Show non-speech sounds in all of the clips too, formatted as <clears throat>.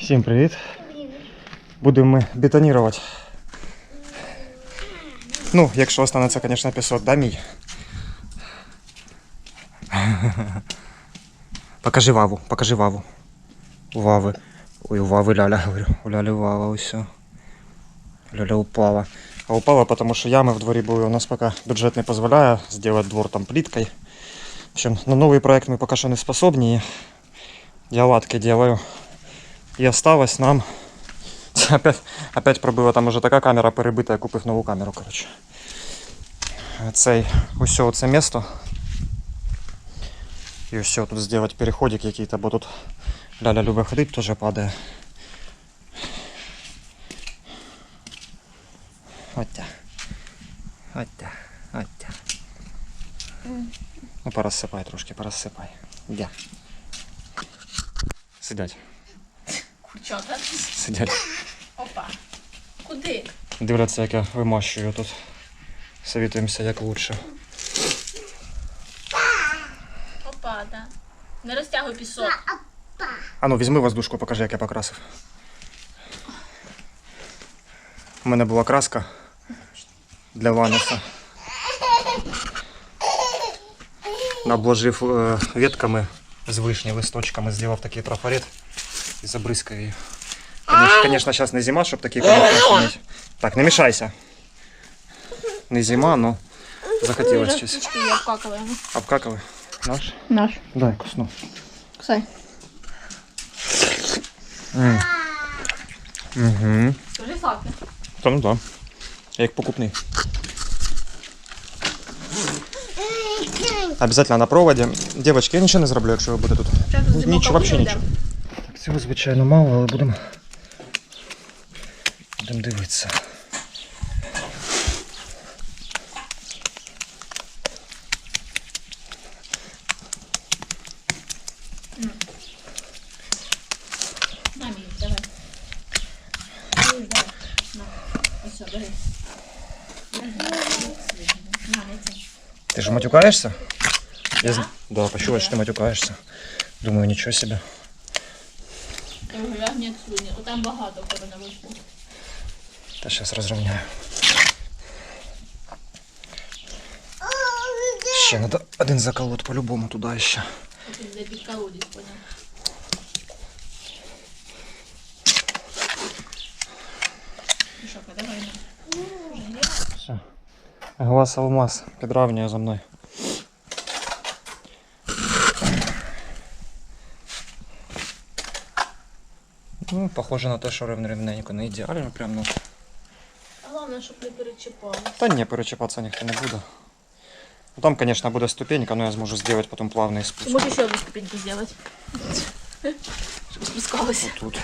Всім привіт. Будемо ми бетонувати. Ну, якщо останеться, звісно, пісок, да, мій? <laughs> Покажи ваву, покажи ваву. У вави. Ой, у вави ляля, говорю. У ляли вава, усе. Ляля упала. А упала, потому что ямы в дворе были. У нас пока бюджет не позволяет сделать двор там плиткой. В общем, на новый проект мы пока что не способны. Я латки делаю. І осталось нам. <laughs> Це опять, опять пробила там уже така камера перебита, я купив нову камеру, коротше. Цей, ось це місто. І ось тут зробити переходик якийсь, бо тут Ляля любить ходити, теж падає. Оття. Оття. Оття. Ну, порозсипай трошки, порозсипай. Де? Сидять. Курчата. Сидять. Опа. Куди? Дивляться, як я вимощую тут. Совітуємося, як лучше. Опа, да. Не розтягуй пісок. А ну візьми воздушку, покажи, як я покрасив. У мене була краска для вануса. Обложив е, ветками з вишні, листочками, зробив такий трафарет і забризкав її. Звісно, зараз не зима, щоб такий комок мати. Так, не мішайся. Не зима, ну захотілося щось. Росточки є обкакуємо. Обкакали. Наш? Наш. Дай кусну. Кусай. Угу. Скажи факти. Та ну да. Я як покупний. Обязательно на проводі. Дівчатки, я нічого не зроблю, якщо ви будете тут. Зараз зимовка Нічого, взагалі буде. нічого. Цього, звичайно, мало, але будемо. Будемо дивитися. На давай. Ось, бери. На, не це. Ти ж матюкаєшся? Я. Да, почула, що ти матюкаєшся. Думаю, нічого собі. Я як. Отам багато в тебе на вишку. Та зараз розрівняю. Ще треба один заколот по-любому туди ще. Під поняв. Ну. Все. Глаз алмаз підравнює за мною. Ну, похоже на те, що рівно рівненько, не ідеально, прям ну. А головне, щоб не перечіпало. Та ні, перечіпатися ніхто не буде. Ну, там, звісно, буде ступенька, але я зможу зробити потім плавний Ты спуск. можешь еще одну ступеньку сделать? Чтобы спускалась. Тут.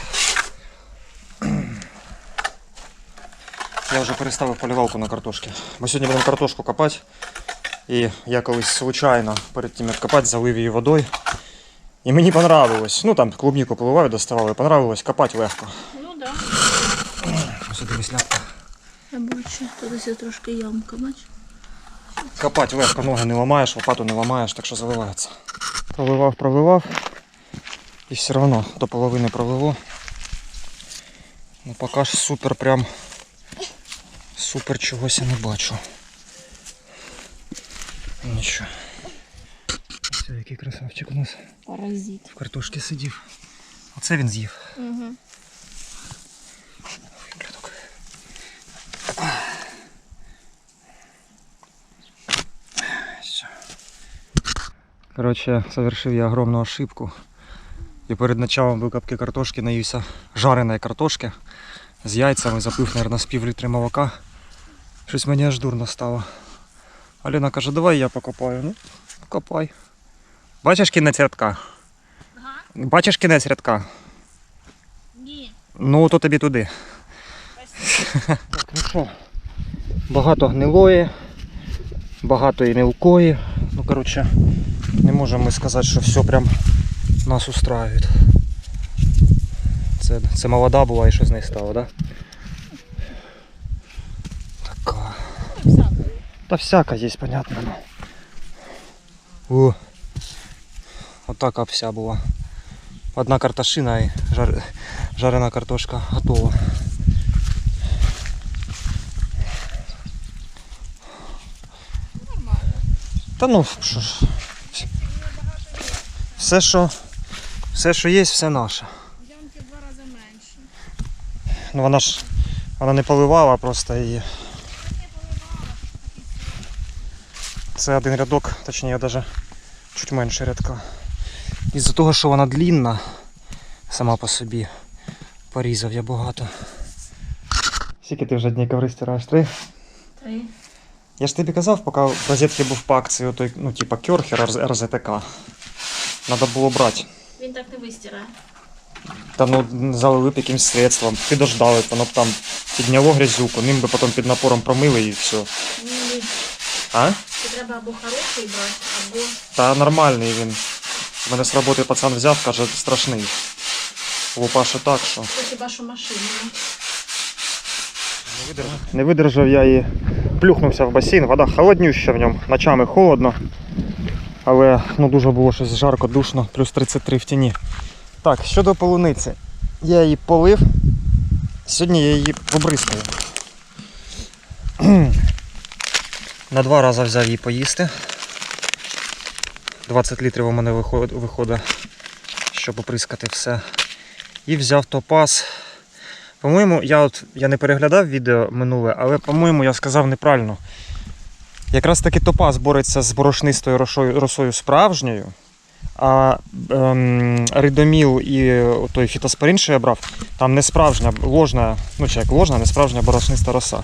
Я вже переставив поливалку на картошки. Ми сьогодні будемо картошку копати. І я колись случайно перед тим як копати залив її водою. І мені понравилось. Ну там клубніку поливаю, доставав і понравилось копати легко. Ну да. Ось дивись ляпка. Я бачу, тут ось трошки ямка, бач. Копати легко, ноги не ламаєш, лопату не ламаєш, так що заливається. Проливав, проливав. І все одно до половини проливу. Ну поки ж супер прям супер чогось я не бачу. Нічого. Ось який красавчик у нас Паразит. в картошці сидів. Оце він з'їв. Угу. Все. Совершив я огромную ошибку. І перед началом викопки картошки наївся жареної картошки з яйцями, запив, мабуть, з пів літри молока. Щось мені аж дурно стало. Аліна каже, давай я покопаю. Ну, копай. Бачиш кінець рядка? Ага. Бачиш кінець рядка? Ні. Ну, то тобі туди. Так, ну що, багато гнилої, багато і мілкої. Ну, коротше, не можемо ми сказати, що все прям нас устраює. Це, це молода була і що з неї стало? Да? Така. Та всяка є, понятно. ну. О, отака вся була. Одна картошина і жар... жарена картошка готова. Нормально. Та ну що ж. Все, що, все, що є, все наше. Ямки в два рази менше. Ну вона ж вона не поливала просто її. Це один рядок, точніше навіть чуть менше рядка. Із-за того, що вона длінна сама по собі. Порізав я багато. Скільки ти вже днів коври стираєш? Три? Три. Я ж тобі казав, поки в розетці був по акції той, ну, типа Кьорхер РЗТК. Надо було брати. Він так не вистирає. Та ну залили б якимсь средством, підождали, б, воно б там підняло грязюку, ним би потім під напором промили і все. Ні, А? це треба або хороший брати, або Та нормальний він. Мене з роботи пацан взяв, каже, страшний. Лупаше так, що. це хіба що машину. Не видержав я і плюхнувся в басейн. Вода холоднюща в ньому, ночами холодно. Але ну, дуже було щось жарко, душно, плюс 33 в тіні. Так, щодо полуниці. Я її полив. Сьогодні я її побризкаю. <clears throat> На два рази взяв її поїсти. 20 літрів у мене виходить, щоб оприскати все. І взяв топаз. По-моєму, я я не переглядав відео минуле, але по-моєму я сказав неправильно. Якраз таки топаз бореться з борошнистою рошою, росою справжньою, а ем, ридоміл і той фітоспорин, що я брав, там не справжня, ложна, ну чи як ложна, не справжня борошниста роса.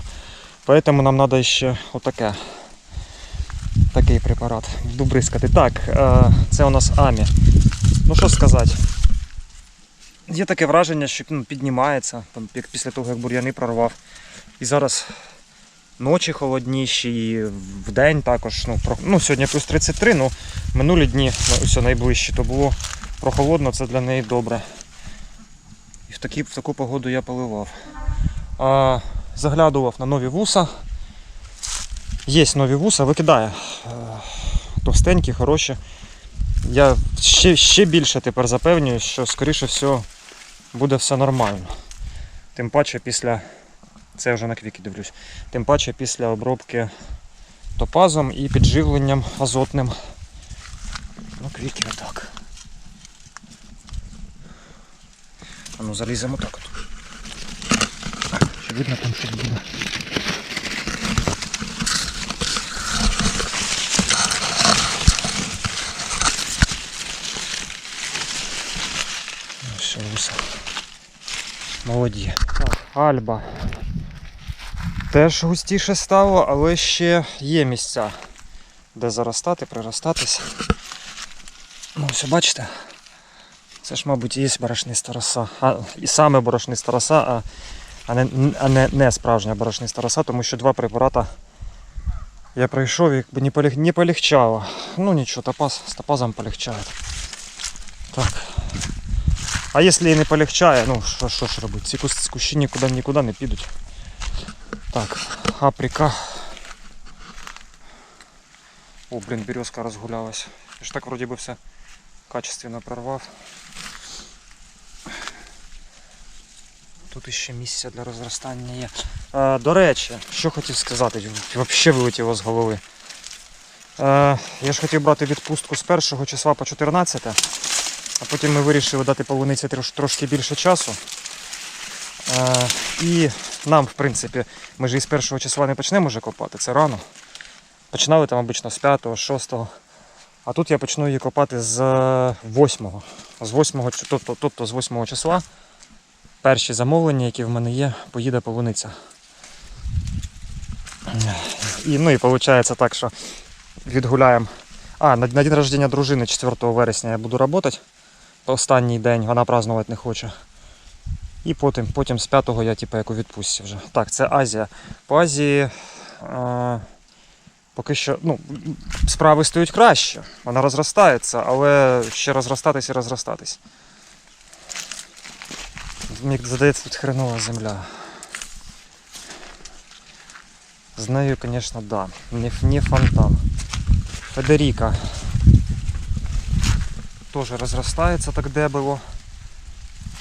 Поэтому нам треба ще отаке. Такий препарат. Буду. Так, е, це у нас Амі. Ну що сказати. Є таке враження, що ну, піднімається там, як після того, як бур'яни прорвав. І зараз ночі холодніші, і вдень також. Ну, про, ну, сьогодні плюс 33, ну минулі дні, ну, ось найближчі, то було прохолодно, це для неї добре. І в, такі, в таку погоду я поливав. А, заглядував на нові вуса. Є нові вуса, викидає. Е, Товстенькі, хороші. Я ще, ще більше тепер запевнюю, що скоріше всього буде все нормально. Тим паче після. Це я вже на квіки дивлюсь. Тим паче після обробки топазом і підживленням азотним. Ну, квіки отак. А ну заліземо так от. Видно там щось буде? Вуса. Молоді. Так, Альба. Теж густіше стало, але ще є місця, де заростати, приростатися. Ну, ось бачите? Це ж, мабуть, і є борошниста роса. А, і саме борошниста роса, а, а, не, а не, не справжня борошниста роса, тому що два препарата я пройшов, якби не, полег, не полегчало. Ну нічого, топаз, з топазом полегчає. Так. А якщо і не полегчає, ну що, ж робити? Ці кущі нікуди нікуди не підуть. Так, априка. О, блін, березка розгулялась. Я ж так вроді би все качественно прорвав. Тут іще місце для розростання є. Е, до речі, що хотів сказати, взагалі вилетіло з голови. Е, я ж хотів брати відпустку з 1 числа по 14, а потім ми вирішили дати полуниці трош, трошки більше часу. Е, і нам, в принципі, ми ж із 1 числа не почнемо вже копати, це рано. Починали там обично з 5, 6. А тут я почну її копати з 8. З 8, чи- тобто, тобто з 8 числа. Перші замовлення, які в мене є, поїде полуниця. І, ну і виходить так, що відгуляємо. А, на, на день рождення дружини 4 вересня я буду працювати. Останній день вона празднувати не хоче. І потім, потім з 5-го я типу, як у відпустці вже. Так, це Азія. По Азії е, поки що ну, справи стають краще. Вона розростається, але ще розростатись і розростатись. Мені здається, тут хренова земля. З нею, звісно, да. Не, не фонтан. Федеріка. Теж розростається так дебело.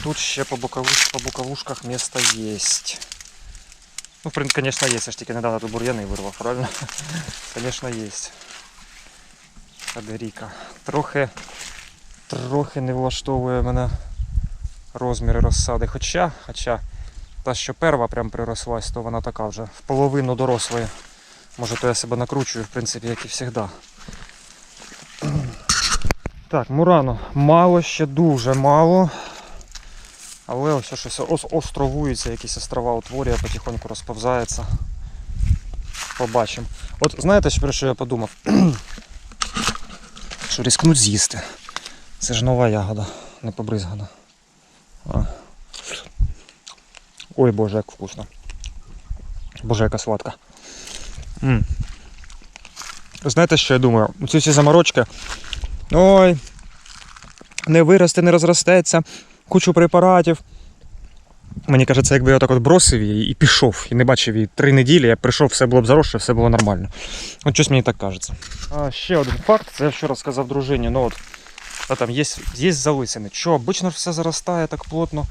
Тут ще по, боковуш, по боковушках місто є. Ну, в принципі, звісно, є. Я ж тільки недавно тут бур'яни вирвав, правильно? Звісно, є. Федеріка. Трохи, трохи не влаштовує мене розміри розсади. Хоча, хоча та, що перва прям прирослась, то вона така вже в половину дорослої. Може, то я себе накручую, в принципі, як і завжди. Так, Мурано мало ще дуже мало. Але ось щось островується, якісь острова утворює, потихоньку розповзається. Побачимо. От знаєте, про що я подумав? <clears throat> що рискнуть з'їсти. Це ж нова ягода, не побризгана. Ой боже, як вкусно. Боже, яка сладка. м Знаєте, що я думаю? Ці всі заморочки. Ой, не виросте, не розростеться, кучу препаратів. Мені кажеться, якби я так от бросив її і пішов, і не бачив її три неділі, я прийшов, все було б заросше, все було нормально. От щось мені так кажеться. А, ще один факт, це я вчора сказав дружині, ну от, а там є, є залисини. Що, обично все заростає так плотно.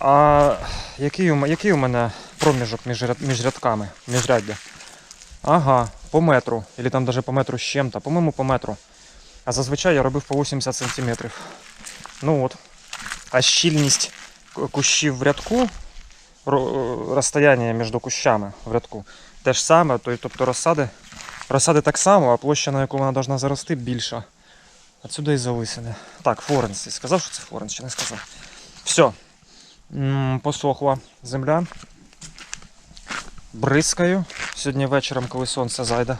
А який у, який у мене проміжок між, між рядками, міжряддя? Ага, по метру. Или там даже по метру з чим-то. По-моєму, по метру. А зазвичай я робив по 80 см. Ну от. А щільність кущів в рядку, розстояння між кущами в рядку, те ж саме, тобто розсади, розсади так само, а площа, на яку вона повинна зарости, більша. Отсюди і залисини. Так, Флоренс. Сказав, що це Флоренс, чи не сказав? Все. Посохла земля. Бризкаю сьогодні вечором, коли сонце зайде.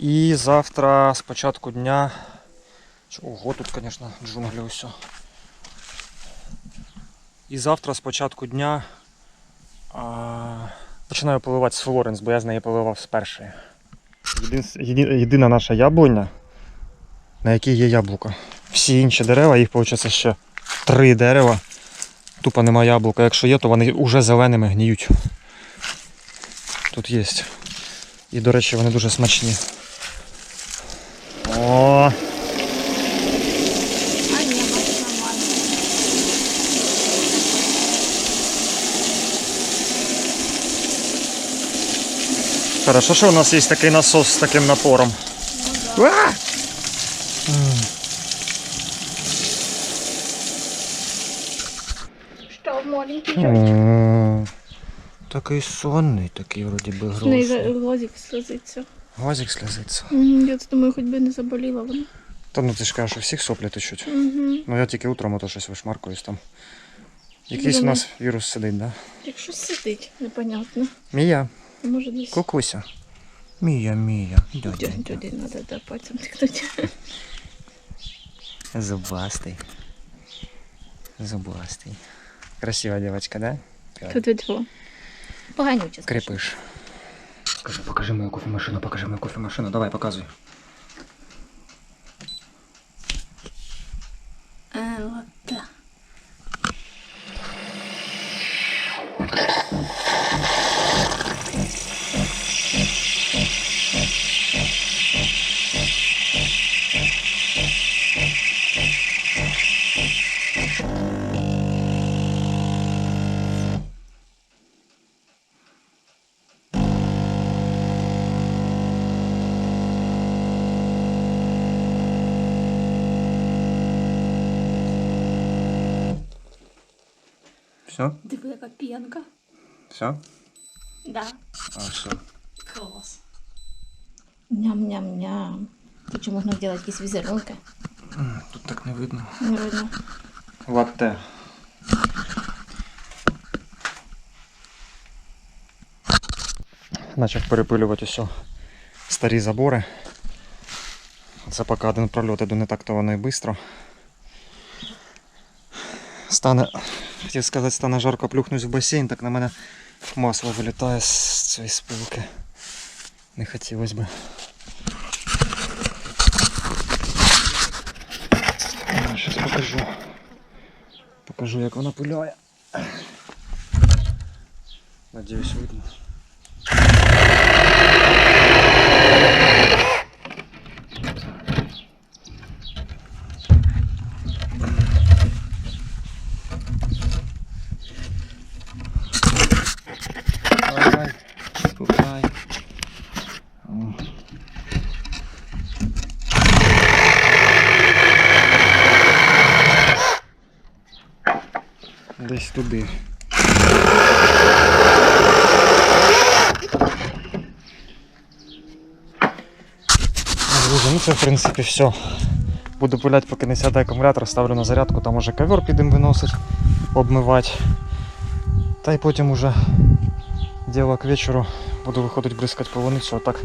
І завтра з початку дня. Ого, тут, звісно, джунглі усе. І завтра з початку дня а, починаю поливати з Флоренс, бо я з неї поливав з першої. Єди- єдина наша яблуня, на якій є яблука. Всі інші дерева, їх виходить ще три дерева. Тупо нема яблука. Якщо є, то вони вже зеленими гніють. Тут є. І, до речі, вони дуже смачні. О, А ні, бачу, нормально. хорошо, що у нас є такий насос з таким напором. А! Що, маленький М, Такий сонний, такий вроді би З неї грустний. Глазик сльозиться. Мгм, Я тут думаю, хоч би не заболіла вона. Та ну ти ж кажеш, що всіх соплі течуть. Угу. Ну я тільки утром ото щось вишмаркуюсь там. Якийсь у нас вірус сидить, да? Якщо сидить, непонятно. Мія, Може десь. кукуся. Мія, Мія. Дядь, дядь, надо да, пальцем тикнути. Зубастий. Зубастий. Красива девочка, да? Тут відво. Поганюче. Крепыш. Скажи, покажи мою кофемашину, покажи мою кофемашину. Давай, показуй. Е, Все? Диви, яка п'янка. Все? Да. А, все. Клас. Ням-ням-ням. Тут ще можна зробити якісь візерунки. Тут так не видно. Не видно. Латте. Почав перепилювати все старі забори. Це поки один прольот, іду не так то воно і швидко. Стане, хотів сказати, стане жарко плюхнусь в басейн, так на мене масло вилітає з цієї спилки. Не хотілося би. Зараз покажу. Покажу, як вона пиляє. Надіюсь, видно. Десь туди. Друзі, ну це в принципі все. Буду пуляти, поки не сяде акумулятор, ставлю на зарядку, там уже ковер підемо виносить, обмивати. Та й потім уже діло к вечору буду виходити бризкати полуницю, а так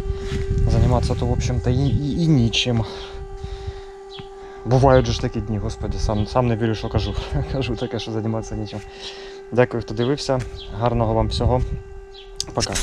займатися то в общем-то і, і, і нічим. Бувають ж такі дні, господи, сам, сам не вірю, що кажу. <laughs> кажу таке, що займатися нічим. Дякую, хто дивився. Гарного вам всього. Пока.